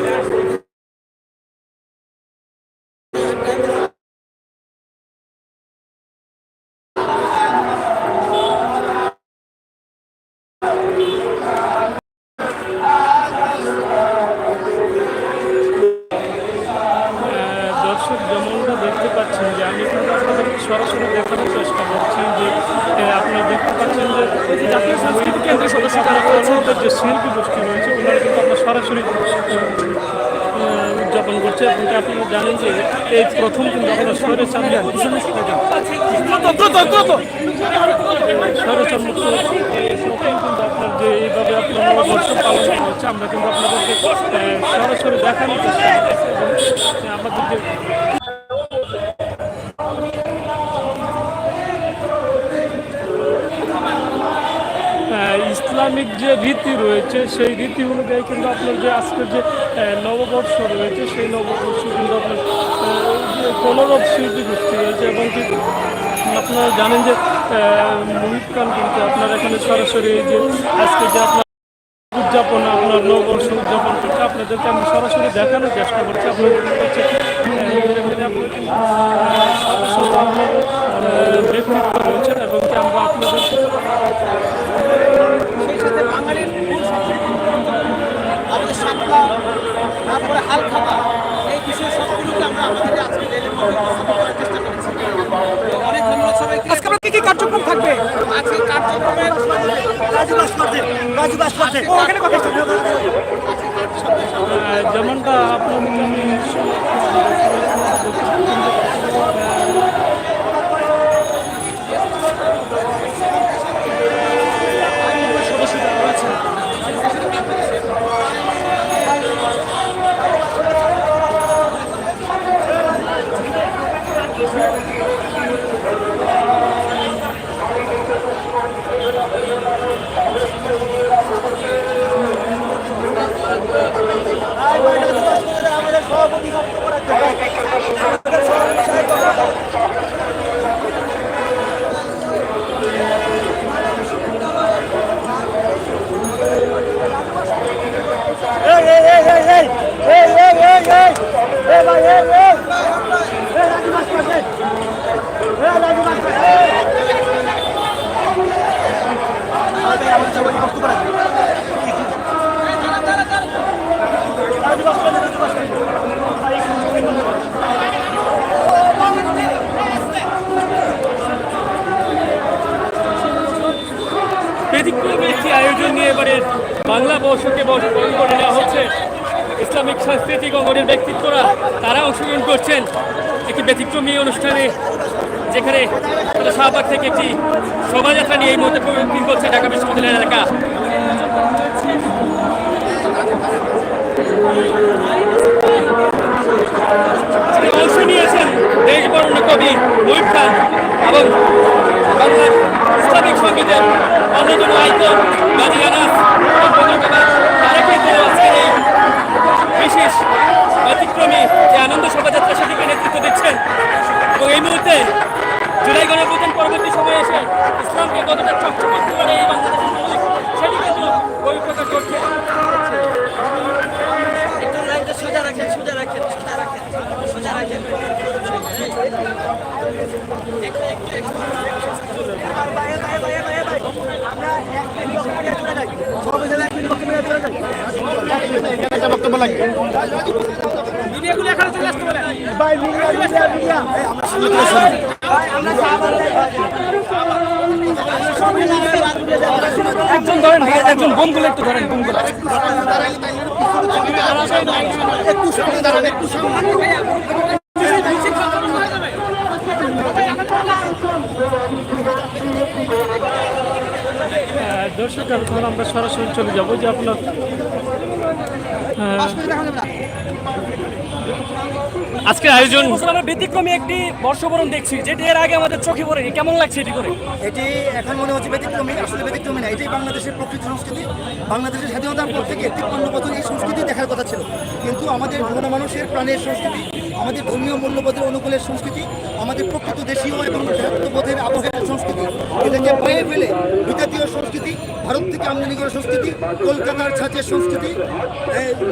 Thank you. দর্শক যেমনটা দেখতে পাচ্ছেন যে আমি কিন্তু আপনাদেরকে সরাসরি দেখানোর চেষ্টা করছি যে আপনি দেখতে পাচ্ছেন যে জাতীয় সাংস্কৃতিক কেন্দ্রের সদস্য যে শিল্পী গোষ্ঠী রয়েছে ওনারা কিন্তু আপনার সরাসরি উদযাপন করছে। এবং কি আপনারা জানেন যে এই প্রথম কিন্তু আপনার শহরে স্বরচর মুক্ত সরাসরি আমাদের যে ইসলামিক যে রীতি রয়েছে, সেই রীতি অনুযায়ী কিন্তু আপনার যে আজকের যে নববর্ষ রয়েছে, সেই নববর্ষ কিন্তু আপনার কলরব শিল্পী গোষ্ঠী রয়েছে এবং আপনারা জানেন যে মুহিত খান কিন্তু আপনার এখানে সরাসরি যে আজকে যে আপনার নববর্ষ উদযাপন করছে। আপনাদেরকে আমি সরাসরি দেখানোর চেষ্টা করছি। আপনাদের ব্যক্তিত্ব রয়েছে এবং আমরা আপনাদের সেই তারপরে হাল এই বিষয় সবগুলোকে আমরা আমাদের আজকে ডেলি উপস্থাপন করার চেষ্টা করেছি তো অনেক ধন্যবাদ সবাইকে আজকে আমরা কি কি কার্যক্রম থাকবে? আজকে কার্যক্রমের রাজু ভাস্কর্যে রাজু ভাস্কর্যে। ওখানে কথা যেমনটা আপনার বর্ষকে বরণ করে নেওয়া হচ্ছে। ইসলামিক সাংস্কৃতিক অঙ্গনের ব্যক্তিত্বরা, তারা অংশগ্রহণ করছেন একটি ব্যতিক্রমী অনুষ্ঠানে, যেখানে শাহবাগ থেকে একটি শোভাযাত্রা নিয়ে এই মুহূর্তে প্রবেশ করছে ঢাকা বিশ্ববিদ্যালয়ের এলাকা। অংশ নিয়েছেন দেশ কবি মহিব খান এবং বাংলার ইসলামিক সঙ্গীতের অন্যতম আইকন গাজী আনাস এবং বঙ্গবন্ধু তারা কিন্তু আজকের এই বিশেষ ব্যতিক্রমী যে আনন্দ শোভাযাত্রা সেটিকে নেতৃত্ব দিচ্ছেন। এবং এই মুহূর্তে জুলাই গণপ্রধান পরবর্তী সময়ে এসে ইসলামকে কতটা চকচক করে এই বাংলাদেশের সেটি কিন্তু বহিঃপ্রকাশ করছে একজন ধরেন একজন একটু ধরেন বোমগুলো দর্শক এখন আমরা সরাসরি চলে যাব যে আপনার আজকের আয়োজন আমরা ব্যতিক্রমী একটি বর্ষবরণ দেখছি যেটি এর আগে আমাদের চোখে পড়েনি। কেমন লাগছে এটি করে? এটি এখন মনে হচ্ছে ব্যতিক্রমী আসলে ব্যতিক্রমী না। এটাই বাংলাদেশের প্রকৃত সংস্কৃতি। বাংলাদেশের স্বাধীনতার পর থেকে তিপ্পান্ন বছর এই সংস্কৃতি দেখার কথা ছিল। কিন্তু আমাদের মানুষের প্রাণের সংস্কৃতি আমাদের ধর্মীয় মূল্যবোধের অনুকূলের সংস্কৃতি আমাদের প্রকৃত দেশীয় এবং ভ্রাতৃত্ববোধের আবহের সংস্কৃতি। এটাকে বাইরে ফেলে বিজাতীয় সংস্কৃতি, ভারত থেকে আমদানি করা সংস্কৃতি, কলকাতার ছাঁচের সংস্কৃতি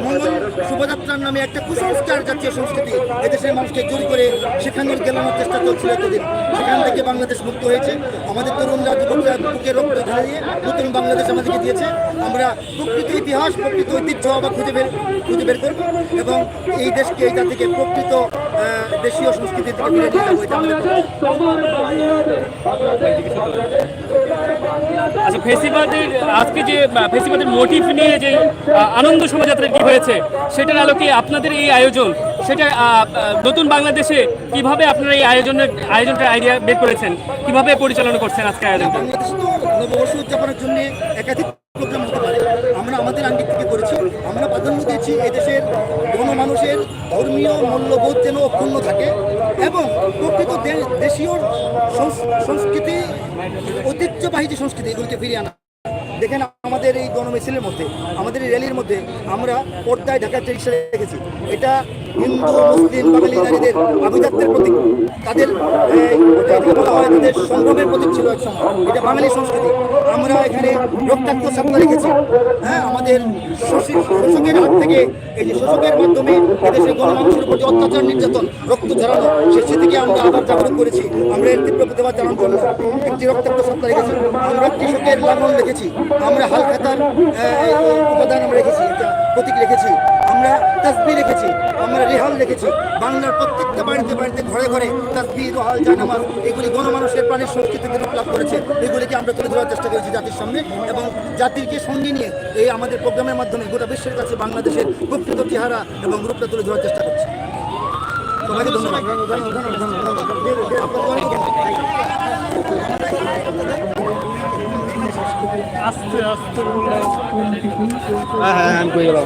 মঙ্গল শোভাযাত্রার নামে একটা কুসংস্কার জাতীয় সংস্কৃতি এদেশের মানুষকে জোর করে সেখানে গেলানোর চেষ্টা চলছিল এতদিন। সেখান থেকে বাংলাদেশ মুক্ত হয়েছে। আমাদের তরুণরা যুবকরা বুকে রক্ত ঢেলে নতুন বাংলাদেশ আমাদেরকে দিয়েছে। আমরা প্রকৃত ইতিহাস, প্রকৃত ঐতিহ্য আবার খুঁজে বের খুঁজে বের করব এবং এই দেশকে এই জাতিকে প্রকৃত দেশীয় সংস্কৃতির দিকে আচ্ছা ফেসিবাদের আজকে যে ফেসিবাদের মোটিভ নিয়ে যে আনন্দ শোভাযাত্রা কি হয়েছে, সেটার আলোকে আপনাদের এই আয়োজন, সেটা নতুন বাংলাদেশে কীভাবে আপনারা এই আয়োজনের, আয়োজনটা আইডিয়া বের করেছেন, কীভাবে পরিচালনা করছেন আজকে আয়োজনটা? নববর্ষ উদযাপনের জন্য একাধিক প্রোগ্রাম হতে পারে আমরা আমাদের আঙ্গিক থেকে করেছি আমরা প্রাধান্য এদেশের গণমানুষের ধর্মীয় মূল্যবোধ যেন অক্ষুণ্ণ থাকে এবং প্রকৃত দেশ দেশীয় সংস- সংস্কৃতি, ঐতিহ্যবাহী যে সংস্কৃতি, এগুলিকে ফিরিয়ে আনা দেখেন আমাদের এই গণমিছিলের মধ্যে, আমাদের এই র্যালির মধ্যে আমরা পর্দায় ঢাকার রিক্সা রেখেছি এটা হিন্দু, মুসলিম, বাঙালি নারীদের আভিজাত্যের প্রতীক। তাদের তাদের সংগ্রামের প্রতীক ছিল এক সময়। এটা বাঙালি সংস্কৃতি। আমরা এখানে রক্তাক্ত সাপলা রেখেছি। হ্যাঁ আমাদের শোষি- শোষকের হাত থেকে এই যে শোষকের মাধ্যমে এদেশের গণমানুষের প্রতি অত্যাচার, নির্যাতন, রক্ত ঝরানো, সে থেকে আমরা আবার জাগরণ করেছি। আমরা এর তীব্র প্রতিবাদ জানানোর জন্য একটি রক্তাক্ত সাপলা রেখেছি। আমরা কৃষকের লাঙ্গল রেখেছি আমরা হালখাতার উপাদান আমরা রেখেছি প্রতীক রেখেছি, আমরা তাসবি রেখেছি, আমরা রেহাল রেখেছি, বাংলার প্রত্যেকটা বাড়িতে বাড়িতে ঘরে ঘরে তাসবি রোহাল জানামাজ, এগুলি গণমানুষের প্রাণের সংস্কৃতিতে রূপ লাভ করেছে, এগুলিকে আমরা তুলে ধরার চেষ্টা করেছি জাতির সামনে, এবং জাতিকে সঙ্গে নিয়ে এই আমাদের প্রোগ্রামের মাধ্যমে গোটা বিশ্বের কাছে বাংলাদেশের প্রকৃত চেহারা এবং রূপটা তুলে ধরার চেষ্টা করছি। সবাইকে ধন্যবাদ। আপনাকে অনেক হ্যাঁ আস্তে আস্তে বললাম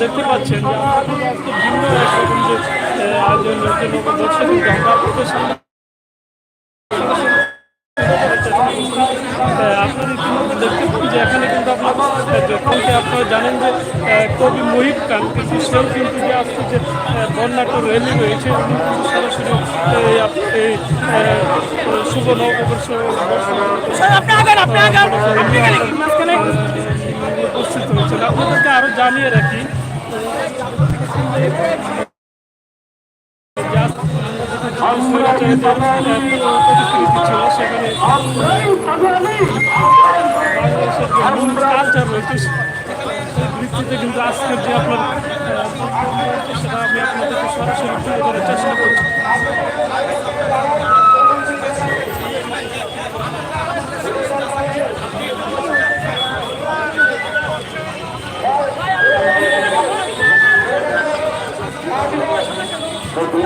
দেখতে পাচ্ছেন ভিন্ন একরকম যে আয়োজন কিন্তু আমরা আপনাদের ইতিমধ্যে দেখতে পাচ্ছেন যে এখানে কিন্তু আপনার যখনকে আপনারা জানেন যে কবি মহিব খান কিন্তু সেও কিন্তু যে আজকে যে আহ, বর্ণাঢ্য র্যালি রয়েছে উনি কিন্তু সরাসরি এই শুভ নববর্ষ উপস্থিত হয়েছেন। আপনাদেরকে আরও জানিয়ে রাখি ভিত্তিতে কিন্তু সরাসরি চেষ্টা করছি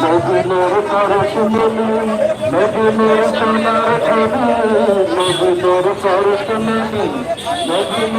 নদীর পরশ মনি নদীর সোনার ছবি নদীর পরশ মনি নদীর